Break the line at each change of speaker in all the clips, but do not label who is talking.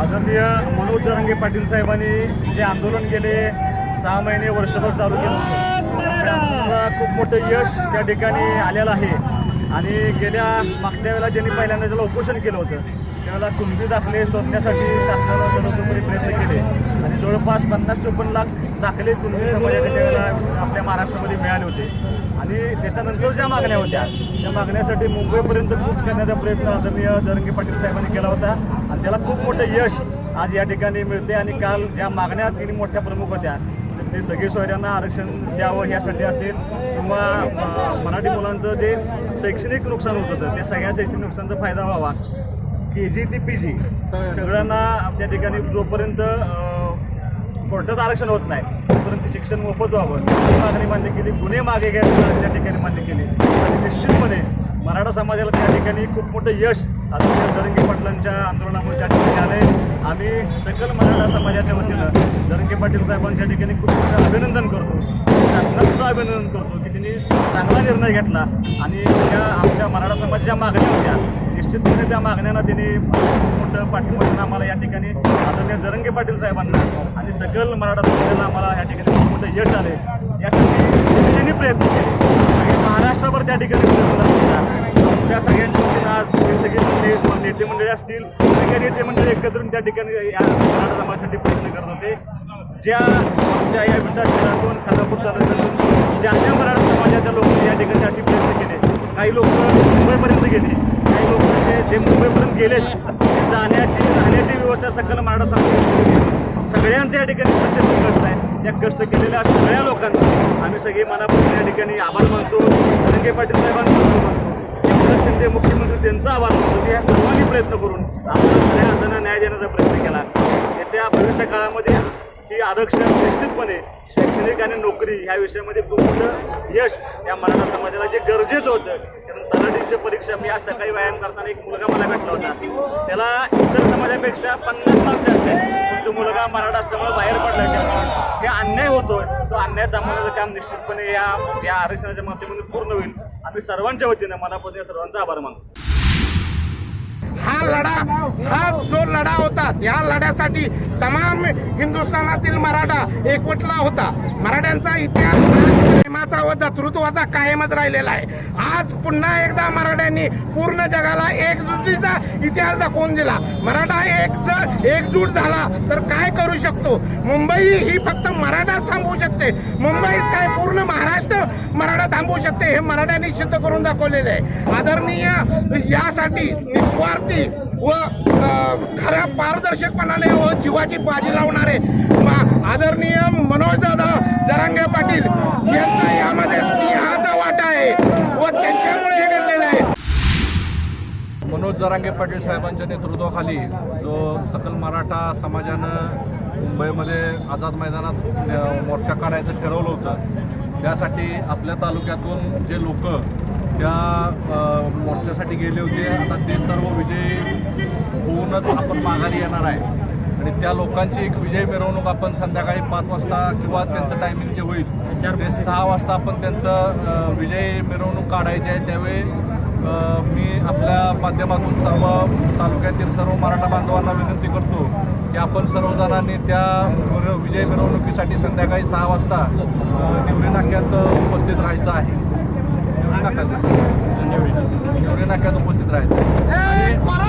आदरणीय मनोज जरांगे पाटील साहेबांनी जे आंदोलन गेले सहा महिने वर्षभर चालू केलं. खूप मोठं यश त्या ठिकाणी आलेलं आहे. आणि गेल्या मागच्या वेळेला ज्यांनी पहिल्यांदा त्याला उपोषण केलं होतं त्यावेळेला कुणबी दाखले शोधण्यासाठी शासनानं सर्वतोपरी प्रयत्न केले. आणि जवळपास पन्नास चोपन्न लाख दाखले कुणबी समाजाच्या त्यावेळेला आपल्या महाराष्ट्रामध्ये मिळाले होते. आणि त्याच्यानंतर ज्या मागण्या होत्या त्या मागण्यासाठी मुंबईपर्यंत कूच करण्याचा प्रयत्न आदरणीय जरंगे पाटील साहेबांनी केला होता. आणि त्याला खूप मोठं यश आज या ठिकाणी मिळते आणि काल ज्या मागण्या तीन मोठ्या प्रमुख होत्या ते सगळे सोयऱ्यांना आरक्षण द्यावं यासाठी असेल. किंवा मराठी मुलांचं जे शैक्षणिक नुकसान होत होतं त्या सगळ्या शैक्षणिक नुकसानचा फायदा व्हावा. के जी ते पी जी सगळ्यांना त्या ठिकाणी जोपर्यंत कोर्टात आरक्षण होत नाही तोपर्यंत शिक्षण मोफत व्हावं. ही मागणी मान्य केली. गुन्हे मागे घ्यायला त्या ठिकाणी मान्य केली. आणि निश्चितपणे मराठा समाजाला त्या ठिकाणी खूप मोठं यश आता जरंगे पाटलांच्या आंदोलनामुळे त्या ठिकाणी आले आम्ही सकल मराठा समाजाच्या वतीनं जरंगे पाटील साहेबांच्या ठिकाणी खूप मोठं अभिनंदन करतो. शासनाचं अभिनंदन करतो की त्यांनी चांगला निर्णय घेतला आणि त्या आमच्या मराठा समाजाच्या मागण्या होत्या. निश्चितपणे त्या मागण्यांना त्यांनी खूप मोठं पाठिंबा आम्हाला या ठिकाणी आदरणीय जरंगे पाटील साहेबांना आणि सकल मराठा समाजाला आम्हाला या ठिकाणी खूप मोठं यश आले. यासाठी त्यांनी प्रयत्न केले. आणि महाराष्ट्रभर त्या ठिकाणी अशा सगळ्यांच्या आज सगळे नेते मंडळी असतील सगळे नेते मंडळी एकत्र त्या ठिकाणी या मराठा प्रयत्न करत होते. ज्या आमच्या या विद्यार्थ्यांतून खानापूर तालुक्यातून ज्या ज्या मराठा समाजाच्या लोकांनी या ठिकाणी प्रयत्न केले. काही लोक मुंबईपर्यंत गेले. काही लोक म्हणजे जे मुंबईपर्यंत गेले जाण्याची राहण्याची व्यवस्था सकल मराठा समाजाने सगळ्यांचं सगळ्यांच्या या ठिकाणी कष्ट कष्ट आहे. या कष्ट केलेल्या सगळ्या लोकांना आम्ही सगळे मनापासून या ठिकाणी आभार मानतो. रंगे पाटील साहेबांचा ते मुख्यमंत्री त्यांचा आभार मानतो की या सर्वांनी प्रयत्न करून आपल्या सगळ्या अर्जांना न्याय देण्याचा प्रयत्न केला. येत्या भविष्य काळामध्ये ही आरक्षण निश्चितपणे शैक्षणिक आणि नोकरी ह्या विषयामध्ये खूप मोठं यश या मराठा समाजाला जे गरजेचं होतं कारण तलाठीची परीक्षा मी आज सकाळी व्यायाम करताना एक मुलगा मला भेटला होता. त्याला इतर समाजापेक्षा पन्नास मार्क जास्त आहे. पण तो मुलगा मराठा असल्यामुळे बाहेर पडला हे अन्याय होतोय. तो अन्याय थांबवण्याचं काम निश्चितपणे या या आरक्षणाच्या माध्यमातून पूर्ण होईल. आम्ही सर्वांच्या वतीनं मनापासून सर्वांचा आभार मानतो.
हा लढा हा जो लढा होता या लढ्यासाठी तमाम हिंदुस्थानातील मराठा एकवटला होता. मराठ्यांचा इतिहास प्रेमाचा व दातृत्वाचा कायमच राहिलेला आहे. आज पुन्हा एकदा मराठ्यांनी पूर्ण जगाला एकजुटीचा इतिहास दाखवून दिला. मराठा एक जर एकजूट झाला तर काय करू शकतो? मुंबई ही फक्त मराठा थांबवू शकते. मुंबईत काय पूर्ण महाराष्ट्र मराठा थांबवू शकते हे मराठ्यांनी सिद्ध करून दाखवलेले आहे. आदरणीय यासाठी निस्वार्थी व खऱ्या पारदर्शकपणाने व जीवाची बाजी लावणारे आदरणीय मनोज दादा जरांगे पाटील यांचा यामध्ये सिंहाचा वाटा आहे व त्यांच्यामुळे हे घडलेलं आहे.
मनोज जरांगे पाटील साहेबांच्या नेतृत्वाखाली जो सकल मराठा समाजानं मुंबईमध्ये आझाद मैदानात मोर्चा काढायचं ठरवलं होतं त्यासाठी आपल्या तालुक्यातून जे लोक त्या मोर्चासाठी गेले होते आता ते सर्व विजयी होऊनच आपण माघारी येणार आहे. आणि त्या लोकांची एक विजय मिरवणूक आपण संध्याकाळी पाच वाजता किंवा त्यांचं टायमिंग जे होईल ते सहा वाजता आपण त्यांचं विजय मिरवणूक काढायची आहे त्यावेळी मी आपल्या माध्यमातून सर्व तालुक्यातील सर्व मराठा बांधवांना विनंती करतो की आपण सर्वजणांनी त्या विजय मिरवणुकीसाठी संध्याकाळी सहा वाजता निवडी नाक्यात उपस्थित राहायचं आहे. निवडी नाक्यात. निवडी. नाक्यात उपस्थित राहायचं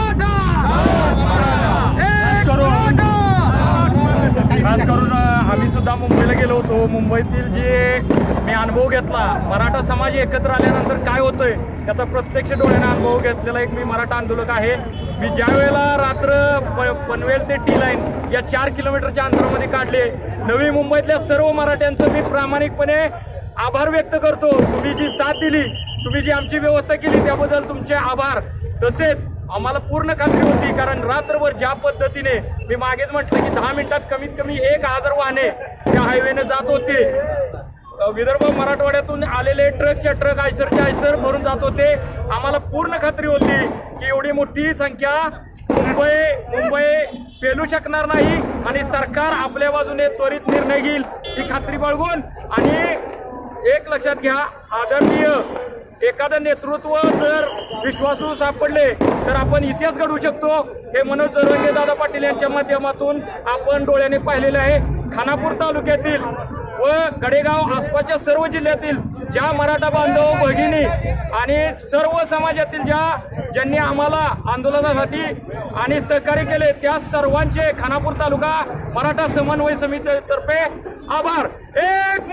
आणि
खास करून अ, आम्ही सुद्धा मुंबईला गेलो होतो. मुंबईतील जे
मी अनुभव घेतला मराठा समाज एकत्र आल्यानंतर काय होतंय त्याचा प्रत्यक्ष डोळ्याने अनुभव घेतलेला एक मी मराठा आंदोलक आहे. मी ज्या वेळेला रात्र प- पनवेल ते टी लाईन या चार किलोमीटरच्या अंतरामध्ये काढले नवी मुंबईतल्या सर्व मराठ्यांचं मी प्रामाणिकपणे आभार व्यक्त करतो. तुम्ही जी साथ दिली तुम्ही जी आमची व्यवस्था केली त्याबद्दल तुमचे आभार. तसेच आम्हाला पूर्ण खात्री होती कारण रात्रभर ज्या पद्धतीने मी मागेच म्हटलं की दहा मिनिटात कमीत कमी एक हजार वाहने त्या हायवेने जात होते. विदर्भ मराठवाड्यातून आलेले ट्रकच्या ट्रक आयसरच्या आयसर भरून जात होते. आम्हाला पूर्ण खात्री होती की एवढी मोठी संख्या मुंबई मुंबई पेलू शकणार नाही आणि सरकार आपल्या बाजूने त्वरित निर्णय घेईल ही खात्री बाळगून. आणि एक लक्षात घ्या आदरणीय एखादं नेतृत्व जर विश्वासू सापडले तर आपण इतिहास घडवू शकतो. हे मनोज जरंगे दादा पाटील यांच्या माध्यमातून आपण डोळ्याने पाहिलेलं आहे. खानापूर तालुक्यातील व गडेगाव आसपासच्या सर्व जिल्ह्यातील ज्या मराठा बांधव भगिनी आणि सर्व समाजातील ज्या ज्यांनी आम्हाला आंदोलनासाठी आणि सहकार्य केले त्या सर्वांचे खानापूर तालुका मराठा समन्वय समितीतर्फे आभार. एक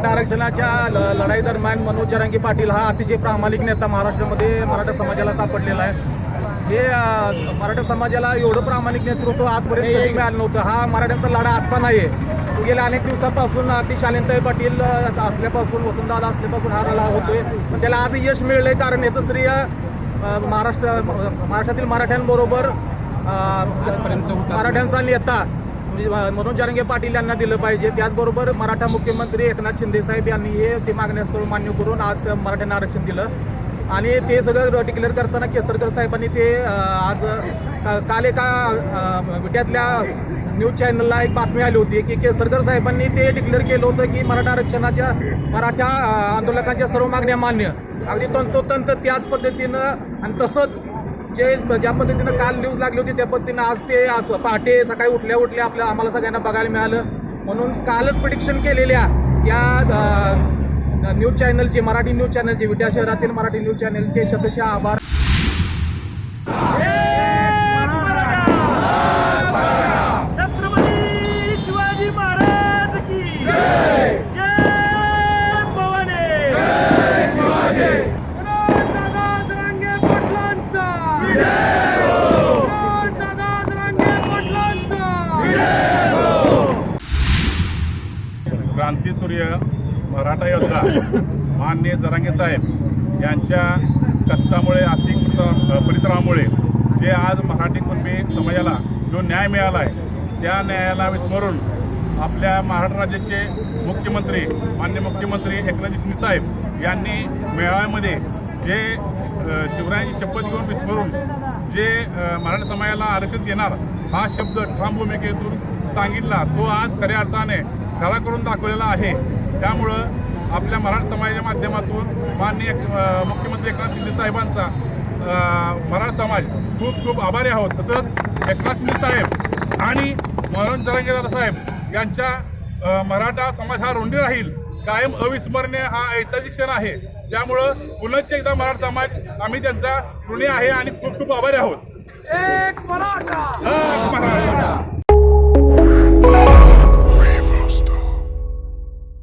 मराठा
आरक्षणाच्या ल- लढाई दरम्यान मनोज जरांगी पाटील हा अतिशय प्रामाणिक नेता महाराष्ट्रामध्ये मराठा समाजाला सापडलेला आहे. हे मराठा समाजाला एवढं प्रामाणिक नेतृत्व आजपर्यंत मिळालं नव्हतं. हा मराठ्यांचा लढा आजचा नाही तो गेल्या अनेक दिवसापासून अति शालिनताई पाटील असल्यापासून वसंतदादा असल्यापासून हा लढा होतोय. पण त्याला आज यश मिळलंय कारण याचं श्रेय महाराष्ट्र महाराष्ट्रातील मराठ्यांबरोबर मराठ्यांचा नेता म्हणजे मनोज पाटील यांना दिलं पाहिजे. त्याचबरोबर मराठा मुख्यमंत्री एकनाथ शिंदे साहेब यांनी हे ते मागण्याचं मान्य करून आज मराठ्यांना आरक्षण दिलं. आणि ते सगळं डिक्लेअर करताना केसरकर साहेबांनी ते आज काल एका विट्यातल्या न्यूज चॅनलला एक बातमी आली होती की केसरकर साहेबांनी ते डिक्लेअर केलं होतं की मराठा आरक्षणाच्या मराठा आंदोलकांच्या सर्व मागण्या मान्य. अगदी तंतोतंत त्याच पद्धतीनं आणि तसंच जे ज्या पद्धतीनं काल न्यूज लागली होती त्या पद्धतीनं आज ते पहाटे सकाळी उठल्या उठल्या आपल्या आम्हाला सगळ्यांना बघायला मिळालं. म्हणून कालच प्रिडिक्शन केलेल्या या न्यूज चॅनलचे मराठी न्यूज चॅनलचे विद्या शहरातील मराठी न्यूज चॅनलचे शतशः आभार
छत्रपती शिवाजी महाराज की जय भवानी
मनोज दादा जरांगे पाटलांचा मनोज दादा जरांगे पाटलांचा
क्रांतीसूर्य मराठा योद्धा मान्य जरांगे साहेब यांच्या कष्टामुळे आर्थिक परिसरामुळे जे आज मराठी कुणबी समाजाला जो न्याय मिळाला आहे त्या न्यायाला विस्मरून आपल्या महाराष्ट्र राज्याचे मुख्यमंत्री मान्य मुख्यमंत्री एकनाथ शिंदे साहेब यांनी मेळाव्यामध्ये जे शिवरायांची शपथ घेऊन विस्मरून जे मराठा समाजाला आरक्षण देणार हा शब्द ठाम भूमिकेतून सांगितला तो आज खऱ्या अर्थाने खरा करून दाखवलेला आहे. त्यामुळं आपल्या मराठा समाजाच्या माध्यमातून माननीय मुख्यमंत्री एकनाथ शिंदे साहेबांचा मराठा समाज खूप खूप आभारी आहोत. तसंच एकनाथ शिंदे साहेब आणि मनोरंजन जरांगे साहेब यांच्या मराठा समाज हा रोंडी राहील. कायम अविस्मरणीय हा ऐतिहासिक क्षण आहे. त्यामुळं पुनश्च एकदा मराठा समाज आम्ही त्यांचा ऋणी आहे आणि खूप खूप आभारी आहोत.
एक मराठा!